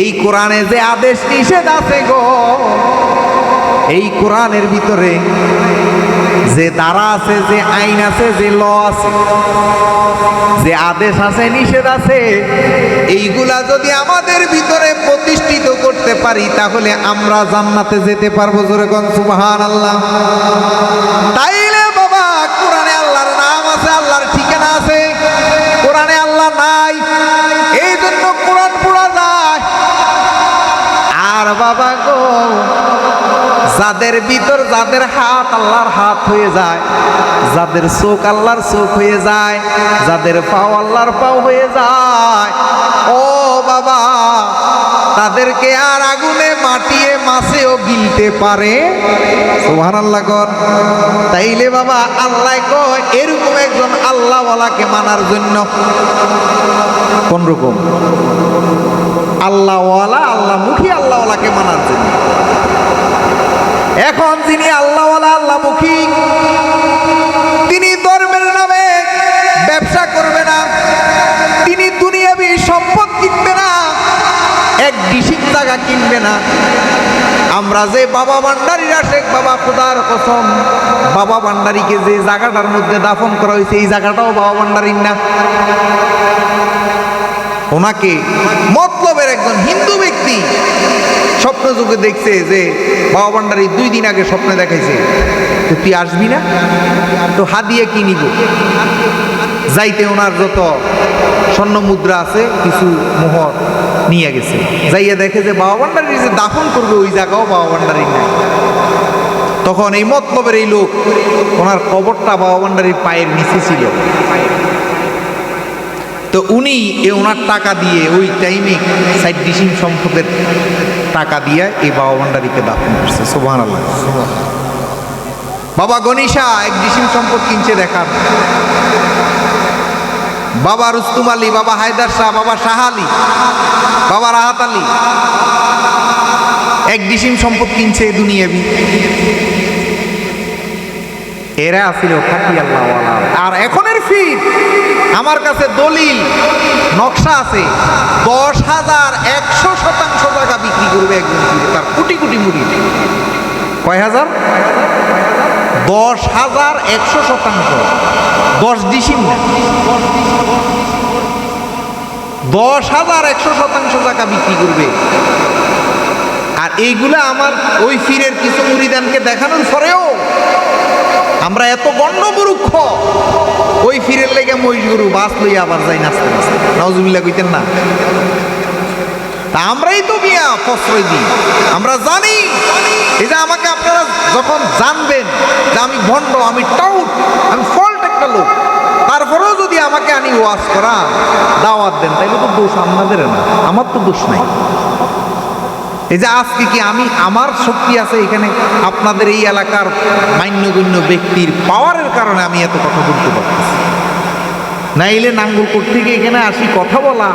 এই কোরআনে যে আদেশ নিষেধ আছে গো, এই কোরআনের ভিতরে যে দ্বারা আছে, যে আইন আছে, যে ল আছে, যে আদেশ আছে, নিষেধ আছে, এইগুলা যদি আমাদের ভিতরে প্রতিষ্ঠিত করতে পারি, তাহলে আমরা জান্নাতে যেতে পারব জোরে কোন সুবহান আল্লাহ তাইলে যাদের ভিতর যাদের হাত আল্লাহর হাত হয়ে যায়, যাদের চোখ আল্লাহর চোখ হয়ে যায়, যাদের পাও আল্লাহর পাও হয়ে যায়, ও বাবা, তাদেরকে আর আগুনে মাটিয়ে মাছেও গিলতে পারে? সুবহানাল্লাহ কর। তাইলে বাবা, আল্লাহ কয়, এরকম একজন আল্লাহওয়ালাকে মানার জন্য কোন রকম আল্লাহওয়ালা, আল্লাহমুখী আল্লাহওয়ালাকে মানার জন্য। এখন যিনি আল্লাহওয়ালা, আল্লাহমুখী, তিনি ধর্মের নামে ব্যবসা করবে না, তিনি দুনিয়াবি সম্পদ কিনবে না, এক ডিসিক জায়গা কিনবে না। আমরা যে বাবা ভান্ডারীরা, শেখ বাবা খুদার কসম, বাবা ভান্ডারীকে যে জায়গাটার মধ্যে দাফন করা হয়েছে, এই জায়গাটাও বাবা ভান্ডারীর না। ওনাকে মতলবের একজন হিন্দু ব্যক্তি স্বপ্ন যুগে দেখছে যে বাবা ভান্ডারী দুই দিন আগে স্বপ্নে দেখাইছে। তো তুই আসবি না? তো হাদিয়ে কি নিব? যাইতে ওনার যত স্বর্ণ মুদ্রা আছে, কিছু মোহর নিয়ে গেছে। যাইয়া দেখে যে বাবা ভান্ডারী যে দাফন করবে, ওই জায়গাও বাবা ভান্ডারী নাই। তখন এই মতলবের এই লোক, ওনার কবরটা বাবা ভান্ডারীর পায়ের নিচে ছিল। তো উনি এ ওনার টাকা দিয়ে ওই টাইমে সাইড ডিসিং সম্পদের টাকা দিয়ে এই বাবা ভান্ডারীকে দাফন করছে সোভান আল্লাহ বাবা গনিশা এক ডিসিং সম্পদ কিনছে দেখার বাবা রুস্তুম আলী, বাবা হায়দার শাহ, বাবা শাহ আলী, বাবা রাহাত আলী, এক ডিসিম সম্পদ কিনছে দুনিয়াবি। এরা আসিল খাটি আল্লাহ আর এখনের ফির আমার কাছে দলিল, নকশা আছে, দশ হাজার একশো শতাংশ টাকা বিক্রি করবে একজন তার কোটি কোটি মুড়ি। কয় হাজার? দশ হাজার একশো শতাংশ। দশ ডিসিম না। দশ হাজার একশো শতাংশ টাকা বিক্রি করবে। আর এইগুলা আমার ওই ফিরের কিছু মুড়িদানকে দেখানোর পরেও আমরা এত গণ্ডমূর্খ। ওই ফিরের লেগে মহিষ গরু, বাস লইয়া আবার যাই নাচতে নজমিল্লা কইতেন না। তা আমরাই তো মিয়া প্রশ্রয় দিই। আমরা জানি। এই যে আমাকে আপনারা যখন জানবেন যে আমি ভণ্ড, আমি টাউট, আমি ফল্ট একটা লোক, তারপরেও যদি আমাকে আনি ওয়াজ করা দাওয়াত দেন, তাইলে তো দোষ আপনাদের না। আমার তো দোষ নাই। এই যে আজকে কি আমি আমার শক্তি আছে এখানে? আপনাদের এই এলাকার মান্যগণ্য ব্যক্তির পাওয়ারের কারণে আমি এত কথা বলতে পারতেছি। নাইলে নাঙ্গলকোট থেকে এখানে আসি, কথা বলা।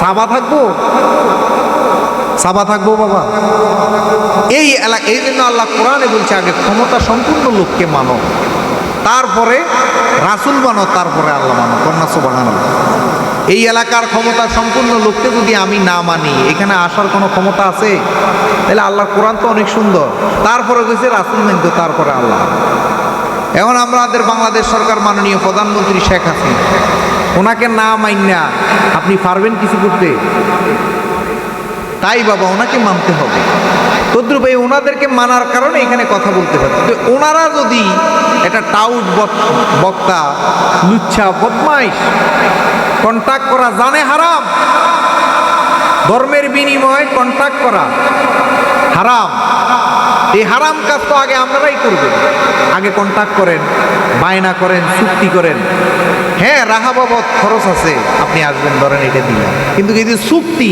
সাবা থাকব? সাবা থাকব বাবা? এই এলাকা এই জন্য আল্লাহ কোরআনে বলছে, আগে ক্ষমতা সম্পূর্ণ লোককে মানো। তারপরে রাসুল মানো, তারপরে আল্লাহ মানো। কন্যা সুবাহান এই এলাকার ক্ষমতা সম্পূর্ণ লোককে যদি আমি না মানি, এখানে আসার কোনো ক্ষমতা আছে? তাহলে আল্লাহর কোরআন তো অনেক সুন্দর। তারপরে গেছে রাসুল মানতো তারপরে আল্লাহ। এখন আমাদের বাংলাদেশ সরকার মাননীয় প্রধানমন্ত্রী শেখ হাসিনা, ওনাকে না মাইনা আপনি পারবেন কিছু করতে? তাই বাবা, ওনাকে মানতে হবে। তদ্রুপ এই ওনাদেরকে মানার কারণে এখানে কথা বলতে হবে তো ওনারা যদি এটা টাউট বক- বক্তা, লুচ্ছা, বদমাইশ কন্ট্যাক্ট করা জানে হারাম। ধর্মের বিনিময়ে কন্ট্যাক্ট করা হারাম। এই হারাম কাজ তো আগে আপনারাই করবেন আগে কন্ট্যাক্ট করেন, বায়না করেন, চুক্তি করেন। হ্যাঁ রাহা বাবদ খরচ আছে, আপনি আসবেন, ধরেন এটা দিলেন। কিন্তু এই যে চুক্তি,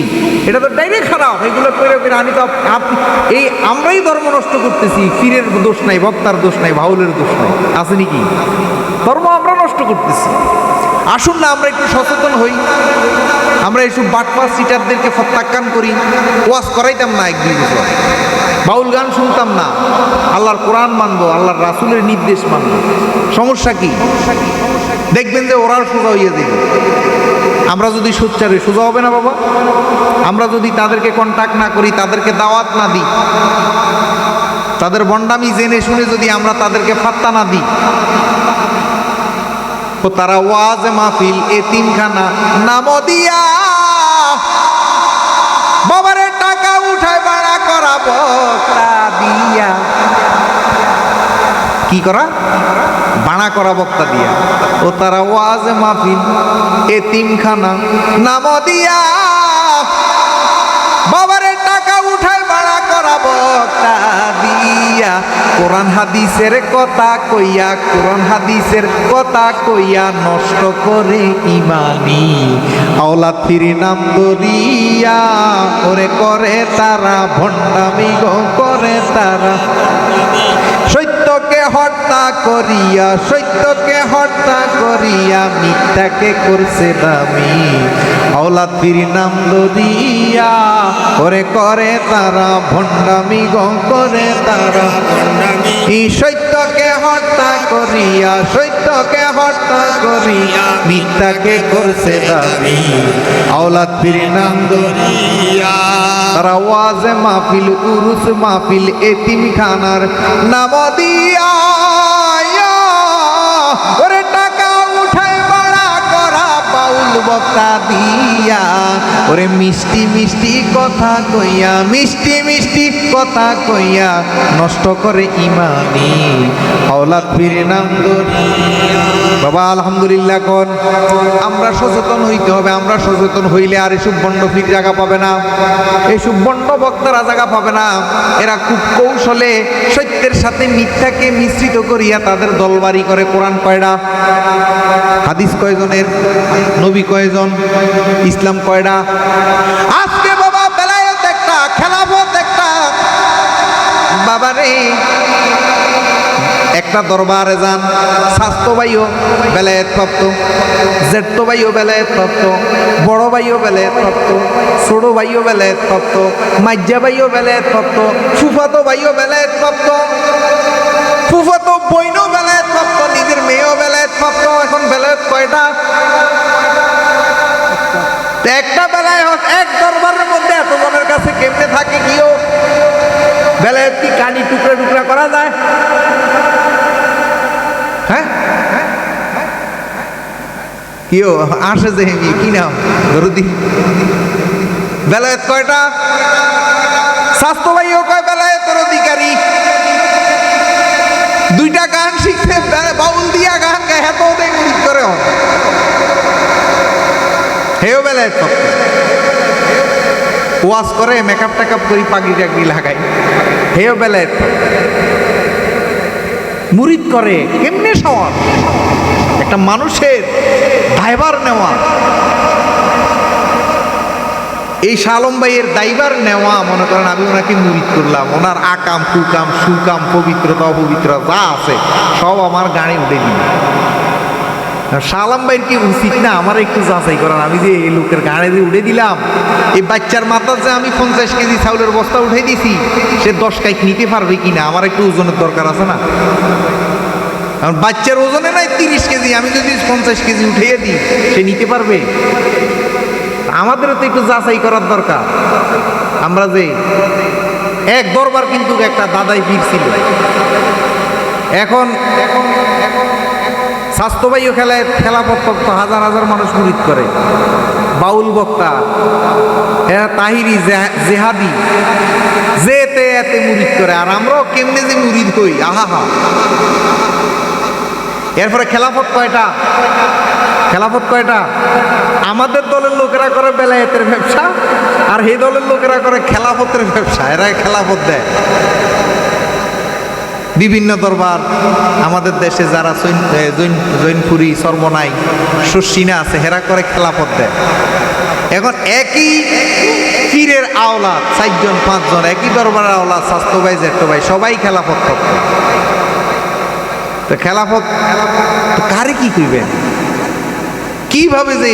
এটা তো ডাইরেক্ট খারাপ এগুলো করে করে আমি তো আপনি এই আমরাই ধর্ম নষ্ট করতেছি, ফিরের দোষ নাই, বক্তার দোষ নাই ভাউলের দোষ নাই। আছে নাকি? ধর্ম আমরা নষ্ট করতেছি। আসুন না, আমরা একটু সচেতন হই। আমরা এইসব বাটপা সিটারদেরকে প্রত্যাখ্যান করি। ওয়াজ করাইতাম না এক দুই বছর বাউল গান শুনতাম না। আল্লাহর কোরআন মানব, আল্লাহর রাসুলের নির্দেশ মানবো। সমস্যা কি? দেখবেন যে ওরাও সোজা হইয়া দেবে আমরা যদি সোচ্চারে, সোজা হবে না বাবা। আমরা যদি তাদেরকে কন্ট্যাক্ট না করি, তাদেরকে দাওয়াত না দিই। তাদের বন্ডামি জেনে শুনে যদি আমরা তাদেরকে ফাত্তা না দিই। তো তারা ওয়াজ মাহফিল এতিমখানা নাম দিয়া। বাবারে টাকা উঠায় বাড়া করা বকরা দিয়া। কি করা? বাড়া করা বক্তা দিয়া। ও তারা ওয়াজ মাহফিল এতিমখানা নাম দিয়া। বাবারে করা কোরআন হাদিসের কথা কইয়া, কোরআন হাদিসের কথা কইয়া নষ্ট করে ইমানি। আওলা ফিরি নাম দরিয়া ওরে করে তারা, ভণ্ডামি গো করে তারা। সত্যকে হত্যা করিয়া, সত্যকে হত্যা করিয়া, মিথ্যাকে করছে দামি। আওলাদ ফিরি নাম দরিয়া ওরে করে তারা, ভণ্ডামি গো করে তারা। এই সত্যকে হত্যা করিয়া, সত্যকে হত্যা করিয়া মিথ্যাকে করছে দামি আওলাদ ফিরি নাম দরিয়া তারা ওয়াজে মাহফিল, উরুস মাহফিল এতিম খানার নাম দিয়া। ওরে বক্তা দিয়া। ওরে মিষ্টি মিষ্টি কথা কইয়া, মিষ্টি মিষ্টি কথা কইয়া নষ্ট করে ইমানি আওলাদ ফিরে নাম বাবা, আলহামদুলিল্লাহ কোন, আমরা সচেতন হইতে হবে, আমরা সচেতন হইলে আর এসব বন্ড ফির জায়গা পাবে না, এসব বন্ড বক্তারা জায়গা পাবে না। এরা খুব কৌশলে সত্যের সাথে মিথ্যাকে মিশ্রিত করিয়া তাদের দলবাড়ি করে কোরআন কয়টা হাদিস কয়জনের? নবী কয়জন? ইসলাম কয়টা? আজকে বাবা বেলায়ত একটা, খেলাফত একটা। বাবারে, একটা দরবারে যান। স্বাস্থ্য ভাইও বেলায়েত প্রাপ্ত জেঠতো ভাইও বেলায়েত প্রাপ্ত, বড় ভাইও বেলায়েত প্রাপ্ত, ছোট ভাইও বেলায়েত প্রাপ্ত মাজ্জা ভাইও বেলায়েত প্রাপ্ত, ফুফাতো ভাইও বেলায়েত প্রাপ্ত। ফুফাতো বইনও বেলায়েত এখন বেলায়েত কয়টা? একটা বেলায় এক দরবারের মধ্যে এতজনের কাছে কেমনে থাকে কিও বেলায়েত কি কানি টুকরা টুকরা করা যায়। হ্যাঁ? কিও, আসে যে হেমি কি নাম? দরদি। বেলায়েত কয়টা? স্বাস্থ্য কয় বেলায়েতের অধিকারী দুইটা গান বাউল দিয়া গান গায় হ্যাঁ তো ওদের করে হেও বেলায়েত ভক্ত ওয়াজ করে মেকআপ টেকআপ করি লাগাই হেও ভক্ত। মুরিদ করে কেমনে সওয়াল একটা মানুষের দায়বার নেওয়া এই শালম ভাইয়ের দায়বার নেওয়া, মনে করেন আমি ওনাকে মুরিদ করলাম। ওনার আকাম, কুকাম, সুকাম, পবিত্রতা, অপবিত্রতা যা আছে, সব আমার গাড়ি উঠে দিল। শালাম ভাইয়ের কি উচিত না? আমার একটু যাচাই করার। আমি যে এই লোকের গাড়ি দিয়ে উঠে দিলাম, এই বাচ্চার মাথার যে আমি পঞ্চাশ কেজি চাউলের বস্তা উঠে দিছি, সে দশ কাইক নিতে পারবে কি না? আমার একটু ওজনের দরকার আছে না? কারণ বাচ্চার ওজনে নাই তিরিশ কেজি। আমি যদি পঞ্চাশ কেজি উঠিয়ে দিই, সে নিতে পারবে? আমাদেরও তো একটু যাচাই করার দরকার। আমরা যে এক দরবার কিন্তু একটা দাদাই পীর ছিল। এখন স্বাস্থ্যবাহী খেলায় খেলা পক্ষ হাজার হাজার মানুষ মুরিদ করে। বাউল বক্তা এরা তাহিরি জেহা- জেহাদি যে এতে এতে মুরিদ করে। আর আমরাও কেমনে যে মুরিদ হই, আহা হা এরপরে খেলাফত কয়টা? খেলাফত কয়টা? আমাদের দলের লোকেরা করে বেলায়েতের ব্যবসা, আর এই দলের লোকেরা করে খেলাফতের ব্যবসা। এরা খেলাফত দেয়। বিভিন্ন দরবার, আমাদের দেশে যারা জৈনপুরি, সর্বনাই শস্যিনা আছে, হেরা করে খেলাফত দেয়। এখন একই পীরের আওলা চারজন, পাঁচজন, একই দরবারের আওলা স্বাস্থ্য ভাই জেঠ্য ভাই সবাই খেলাফত করত। তো খেলাফত কারে কি কইবেন কীভাবে যে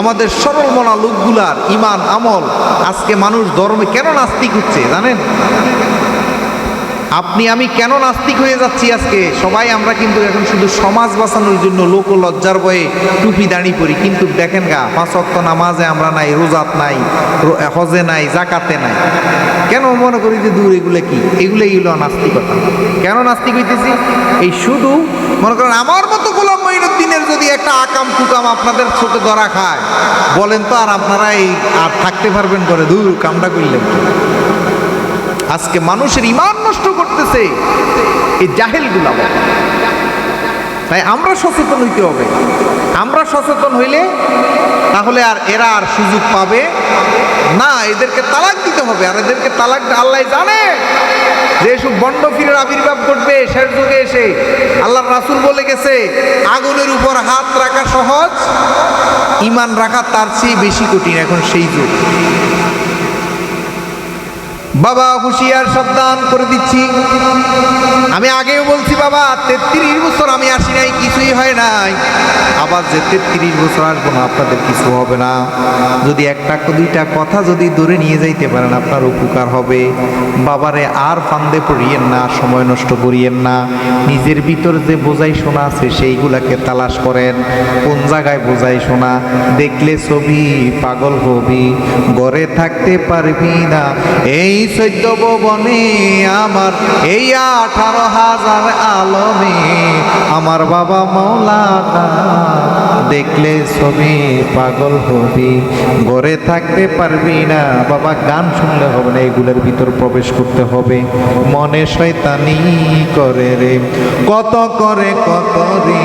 আমাদের সরল মনা লোকগুলার ইমান আমল, আজকে মানুষ ধর্মে কেন নাস্তিক হচ্ছে, জানেন? আপনি, আমি কেন নাস্তিক হয়ে যাচ্ছি আজকে? সবাই, আমরা কিন্তু এখন শুধু সমাজ বাঁচানোর জন্য লোক লজ্জার বয়ে টুপি দাঁড়ি পরি। কিন্তু দেখেন গা, পাঁচ অক্ত নামাজে আমরা নাই, রোজাত নাই হজে নাই জাকাতে নাই। কেন মনে করি যে দূর, এগুলো কি? এগুলো এগুলো নাস্তিকতা। কেন নাস্তিক হইতেছি? এই শুধু মনে করেন, আমার মতো গোলাম মঈনুদ্দিনের যদি একটা আকাম টুকাম আপনাদের চোখে ধরা খায়, বলেন তো আর আপনারা এই আর থাকতে পারবেন করে, দূর কামটা করলেন? আজকে মানুষের ইমান নষ্ট করতেছে। এই জাহেলগুলা। তাই আমরা সচেতন হইতে হবে। আমরা সচেতন হইলে তাহলে আর এরা আর সুযোগ পাবে না। এদেরকে তালাক দিতে হবে। আর এদেরকে তালাক আল্লাহ জানে যে এসব বন্ড ফিরের আবির্ভাব ঘটবে শেষ যুগে এসে। আল্লাহর রাসূল বলে গেছে, আগুনের উপর হাত রাখা সহজ ইমান রাখা তার চেয়ে বেশি কঠিন। এখন সেই যুগ। বাবা, হুঁশিয়ার সাবধান করে দিচ্ছি। আমি আগেও বলছি, বাবা, তেত্রিশ বছর আমি আসি নাই, কিছুই হয় নাই। আবার যে তেত্রিশ বছর আসব না, আপনাদের কিছু হবে না। যদি একটা দুইটা কথা যদি দূরে নিয়ে যাইতে পারেন, আপনার উপকার হবে। বাবারে আর ফান্দে পড়িয়েন না, সময় নষ্ট করিয়েন না। নিজের ভিতর যে বোঝাই শোনা আছে, সেইগুলাকে তালাশ করেন। কোন জায়গায় বোঝাই শোনা? দেখলে ছবি, পাগল হবি। ঘরে থাকতে পারবি না। এই চৈদ্য বনে আমার এই আঠারো হাজার আলমে। আমার বাবা মৌলানা। দেখলে ছবি পাগল হবি। ঘরে থাকতে পারবি না। বাবা, গান শুনলে হবে না এগুলোর ভিতর প্রবেশ করতে হবে। মনে শয়তানি করে রে। কত করে, কত রে?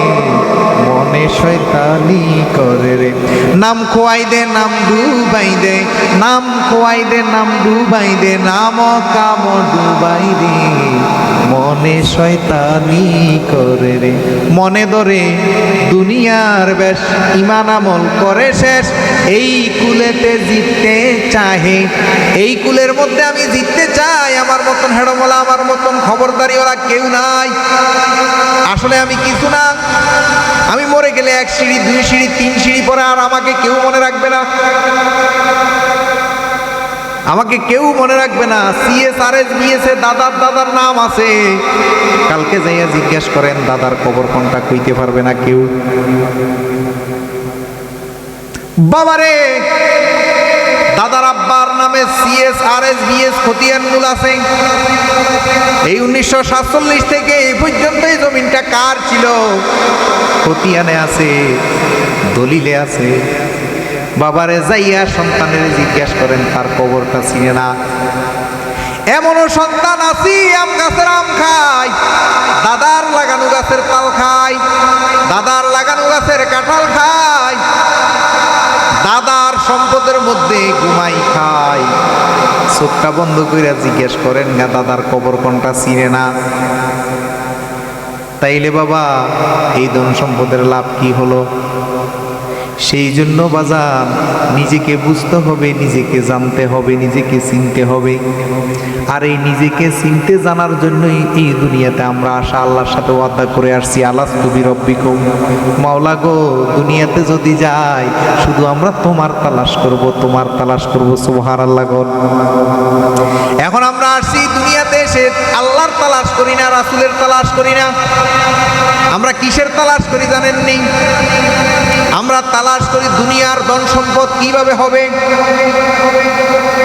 মনে শয়তানি করে রে। নাম খোয়াই দে, নাম ডুবাই দে। নাম খোয়াই দে, নাম ডুবাই দে। নাম কাম ডুবাই রে মনে শয়তানি করে রে। মনে ধরে দুনিয়ার বেশ ইমান আমল করে শেষ। এই কুলেতে জিততে চাহে। এই কুলের মধ্যে আমি জিততে চাই, আমার মতন হেডমলা, আমার মতন খবরদারি ওরা কেউ নাই। আসলে আমি কিছু না। আমি মরে গেলে এক সিঁড়ি, দুই সিঁড়ি, তিন সিঁড়ি পরে আর আমাকে কেউ মনে রাখবে না। আমাকে কেউ মনে রাখবে না সিএস আর এস বিএস এ দাদার দাদার নাম আছে। কালকে যাইয়া জিজ্ঞেস করেন, দাদার খবর কোনটা কইতে পারবে না কেউ? বাবারে, দাদার আব্বার নামে সিএস আর এস বিএস খতিয়ান মূল আছে। এই উনিশশো সাতচল্লিশ থেকে এই পর্যন্ত এই জমিনটা কার ছিল? খতিয়ানে আছে, দলিলে আছে। বাবারে যাইয়া সন্তানের জিজ্ঞাসা করেন, তার কবরটা চিনে না? এমনও সন্তান আছি, আম গাছের আম খাই, দাদার লাগানো গাছের তাল খাই, দাদার লাগানো গাছের কাঁঠাল খাই, দাদার সম্পদের মধ্যে ঘুমাই খাই। চোখটা বন্ধ কইরা জিজ্ঞেস করেন, না, দাদার কবর কোনটা চিনে না? তাইলে বাবা, এই ধন সম্পদের লাভ কি হলো? সেই জন্য বাজার, নিজেকে বুঝতে হবে, নিজেকে জানতে হবে, নিজেকে চিনতে হবে। আর এই নিজেকে চিনতে জানার জন্যই এই দুনিয়াতে আমরা আশা আল্লাহর সাথে ওয়াদা করে আসছি। আলাস তুমি রব্বিকম। মাওলা গো, দুনিয়াতে যদি যাই, শুধু আমরা তোমার তালাশ করব, তোমার তালাশ করব সুবহান আল্লাহ এখন আমরা আসছি দুনিয়াতে এসে আল্লাহর তালাশ করি না, রাসুলের তালাশ করি না। আমরা কিসের তালাশ করি জানেন নি আমরা তালাশ করি দুনিয়ার ধন সম্পদ কীভাবে হবে?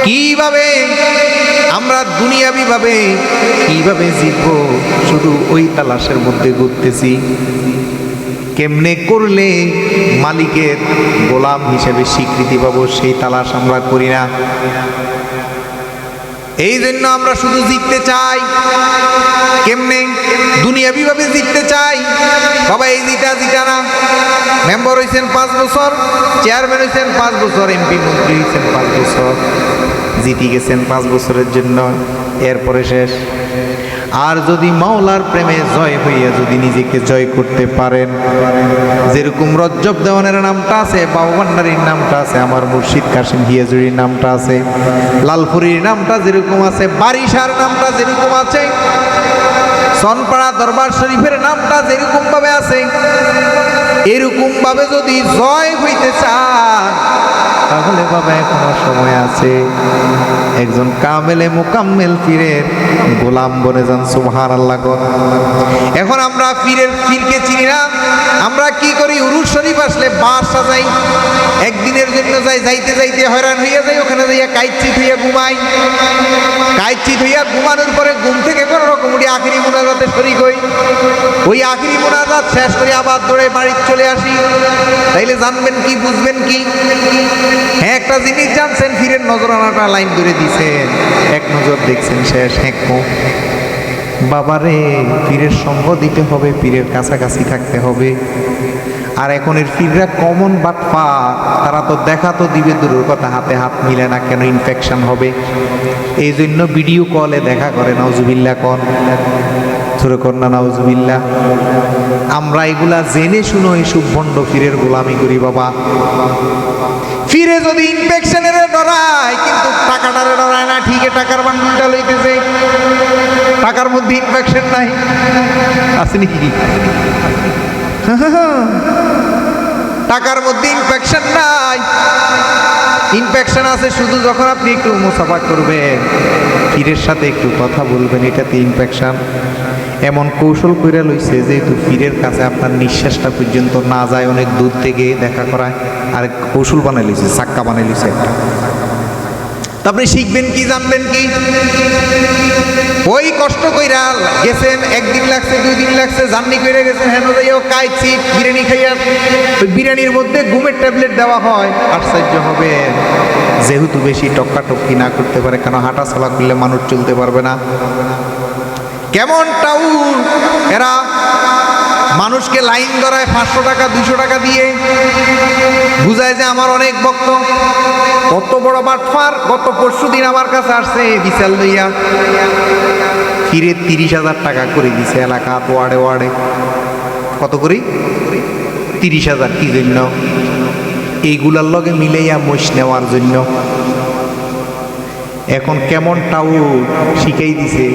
কীভাবে আমরা দুনিয়াবি ভাবে কীভাবে জিতবো? শুধু ওই তালাশের মধ্যে ঘুরতেছি। কেমনে করলে মালিকের গোলাম হিসেবে স্বীকৃতি পাবো, সেই তালাশ আমরা করি না। এই জন্য আমরা শুধু জিততে চাই। কেমনে? দুনিয়াবিভাবে জিততে চাই। বাবা, এই জিতা জিতা না। মেম্বার হয়েছেন পাঁচ বছর, চেয়ারম্যান হয়েছেন পাঁচ বছর, এমপি মন্ত্রী হয়েছেন পাঁচ বছর। জিতি গেছেন পাঁচ বছরের জন্য, এরপরে শেষ। আর যদি মাওলার প্রেমে জয় হইয়া যদি নিজেকে জয় করতে পারেন, যেরকম রজ্জব দেওয়ানের নামটা আছে বাবু ভান্ডারির নামটা আছে, আমার মুর্শিদ কাশিম হিয়াজুরির নামটা আছে, লালপুরির নামটা যেরকম আছে, বারিশার নামটা যেরকম আছে, সনপাড়া দরবার শরীফের নামটা যেরকম ভাবে আছে এরকম ভাবে যদি জয় হইতে চান, তাহলে বাবা, এখনও সময় আছে। একজন কামেলে মোকাম্মেল পীরের গোলাম বনে যান সুবহান আল্লাহ এখন আমরা পীরের পীরকে চিনি না। আমরা কি করি উরুস শরীফ আসলে বাস সাজাই। একদিনের জন্য যাই, যাইতে যাইতে হয়রান হইয়া যাই, ওখানে যাইয়া কাইচিত হইয়া ঘুমাই। কাইচিত হইয়া ঘুমানোর পরে ঘুম থেকে কোনো রকম উঠি আখিরি মোনাজাতে শরিক হই। ওই আখিরি মোনাজাত শেষ করে আবার দৌড়ে বাড়ি চলে আসি। তাইলে জানবেন কি, বুঝবেন কি? হ্যাঁ একটা জিনিস জানছেন, ফিরের নজরানাটা লাইন ধরে দিছেন। এক নজর দেখছেন শেষ হ্যাঁ বাবারে পীরের সঙ্গ দিতে হবে পীরের কাছাকাছি থাকতে হবে। আর এখন এর পীররা কমন বাটপা তারা তো দেখা তো দিবে, দূরের কথা হাতে হাত মিলে না কেন ইনফেকশন হবে। এই জন্য ভিডিও কলে দেখা করে নাউজুবিল্লা কন। ছোটো কন্যা নাউজুবিল্লা আমরা এগুলা জেনে শুনো এই সুভণ্ড পীরের গোলামি করি, বাবা। ফিরে যদি ইনফেকশনের ডরায়, কিন্তু টাকাটারে ডরায় না, ঠিকই টাকার বান্ডুলটা লইতেছে। টাকার মধ্যে ইনফেকশন নাই। আছে নাকি? টাকার মধ্যে ইনফেকশন নাই। ইনফেকশন আছে শুধু যখন আপনি একটু মুসাফা করবেন। ফিরের সাথে একটু কথা বলবেন এটাতে ইনফেকশন এমন কৌশল করে লইছে যেহেতু ফিরের কাছে আপনার নিঃশ্বাসটা পর্যন্ত না যায়, অনেক দূর থেকে দেখা করায়। আর কৌশল বানাই লইছে, চাক্কা বানাই লইছে একটা। আপনি শিখবেন কি, জানবেন কি? ওই কষ্ট কইরা গেছেন, একদিন লাগছে দুই দিন লাগছে, জার্নি করে গেছেন, হেন যাইও কাইছি বিরিয়ানি খাইয়া ওই বিরিয়ানির মধ্যে ঘুমের ট্যাবলেট দেওয়া হয়, আশ্চর্য হবে। যেহেতু বেশি টক্কা টক্কি না করতে পারে, কেন হাঁটা চলা করলে মানুষ চলতে পারবে না? কেমন টাউন? এরা মানুষকে লাইন ধরায় পাঁচশো টাকা দুশো টাকা দিয়ে। বুঝায় যে আমার অনেক ভক্ত। কত বড় বাটফার, গত পরশু দিন আমার কাছে আসছে বিশাল লইয়া। ফিরে তিরিশ হাজার টাকা করে দিছে এলাকা ওয়ার্ডে ওয়ার্ডে। কত করি? তিরিশ হাজার, কি জন্য? এইগুলার লগে মিলাইয়া মোষ নেওয়ার জন্য। এখন কেমন টাউ শিখাই দিছে।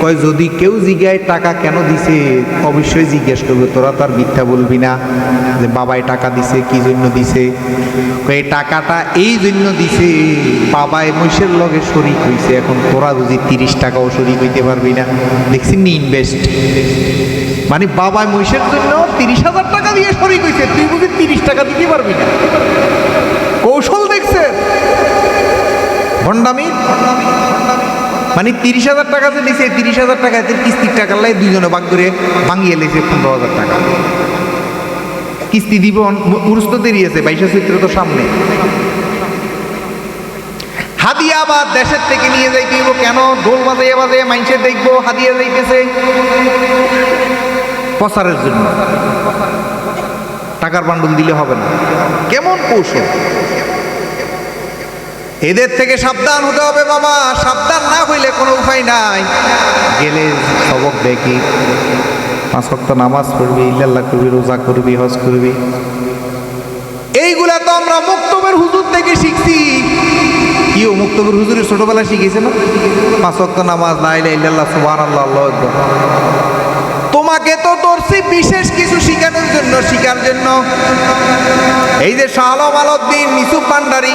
কয়, যদি কেউ জিজ্ঞায় টাকা কেন দিছে? অবশ্যই জিজ্ঞেস করবে, তোরা তার মিথ্যা বলবি না যে বাবাই টাকা দিছে, কি জন্য দিছে? এই টাকাটা এই জন্য দিছে, বাবাই মহিষের লগে শরিক হইছে, এখন তোরা যদি তিরিশ টাকাও শরিক হইতে পারবি না। দেখছি নি ইনভেস্ট মানে বাবাই মহিষের জন্য তিরিশ হাজার টাকা দিয়ে শরিক হইছে, তুই বুঝি তিরিশ টাকা দিতে পারবি না কৌশল দেখছে ভণ্ডামি মানে তিরিশ হাজার টাকা যে দিছে, তিরিশ হাজার টাকা এতে কিস্তির টাকা লাই দুইজনে ভাগ করে ভাঙিয়ে লেছে পনেরো হাজার টাকা। কিস্তি দিব উরস্ত দেরি আছে, বাইশে চৈত্র তো সামনে। হাদিয়া বা দেশের থেকে নিয়ে যাইতে কেন? ঢোল বাজাইয়া বাজাইয়া মাইনসে দেখব, হাদিয়া যাইতেছে। প্রচারের জন্য। টাকার বান্ডুল দিলে হবে না। কেমন কৌশল? এদের থেকে সাবধান হতে হবে বাবা, সাবধান না হইলে কোনো উপায় নাই। গেলে সবক দেখি, পাঁচ ওয়াক্ত নামাজ পড়বি, ইল্লাল্লাহ করবি, রোজা করবি, হজ করবি। এইগুলা তো আমরা মুক্তবের হুজুর থেকে শিখছি। কি ও মুক্তবের হুজুরের ছোটবেলায় শিখেছে না? পাঁচ ওয়াক্ত নামাজ লাইলা ইল্লাল্লাহ, সুবহানাল্লাহ, আল্লাহু তোমাকে তো ধরছি বিশেষ কিছু শিখানোর জন্য, শিখার জন্য। এই যে শাহ আলম আলদ্দিন মিসুফ পান্ডারি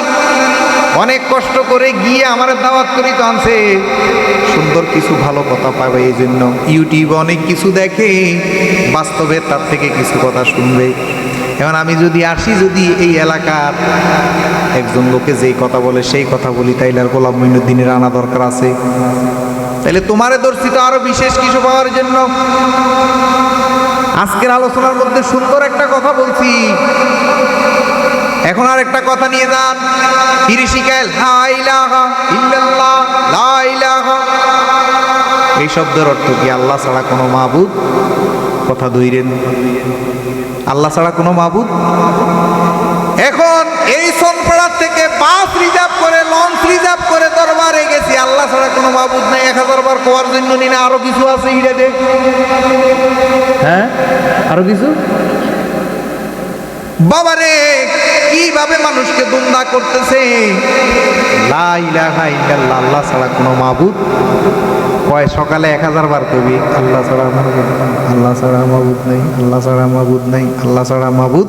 অনেক কষ্ট করে গিয়ে আমার দাওয়াত করি তো আনছে। সুন্দর কিছু ভালো কথা পাবে এই জন্য। ইউটিউবে অনেক কিছু দেখে, বাস্তবে তার থেকে কিছু কথা শুনবে। এখন আমি যদি আসি, যদি এই এলাকার একজন লোকে যেই কথা বলে, সেই কথা বলি, তাইলে আর গোলাম মঈনুদ্দিনের আনা দরকার আছে। তাহলে তোমারে দর্শিত আরও বিশেষ কিছু পাওয়ার জন্য। আজকের আলোচনার মধ্যে সুন্দর একটা কথা বলছি। এখন আর একটা কথা নিয়ে যান। এই শব্দের অর্থ কি? আল্লাহ ছাড়া কোনো মাবুদ? কথা দইরেন আল্লাহ ছাড়া কোনো মাবুদ এখন এই সোনপাড়ার থেকে বাস রিজার্ভ করে লঞ্চ রিজার্ভ করে দরবারে গেছি আল্লাহ ছাড়া কোনো মাবুদ নাই এক হাজার বার কোয়ার জন্য নিনা আরও কিছু আছে হিরেতে হ্যাঁ? আরও কিছু? বাবারে কীভাবে মানুষকে দুন্দা করতেছে? আল্লাহ ছাড়া কোনো মাবুদ? কয় সকালে এক হাজার বার কবি আল্লাহ ছাড়া মাবুদ আল্লাহ ছাড়া মাবুদ নাই আল্লাহ ছাড়া মাবুদ নাই আল্লাহ ছাড়া মাবুদ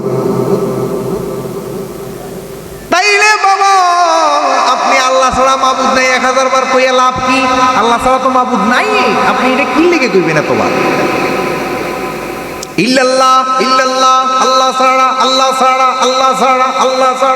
তাইলে বাবা আপনি আল্লাহ ছাড়া মাবুদ নাই, এক হাজার বার কইয়া লাভ কি? আল্লাহ ছাড়া তো মাবুদ নাই। আপনি এটা কি লিখে কইবেন এতবার ইল্লাল্লাহ ইল্লাল্লাহ, আল্লাহ ছাড়া আল্লাহ ছাড়া আল্লাহ ছাড়া আল্লাহ ছাড়া।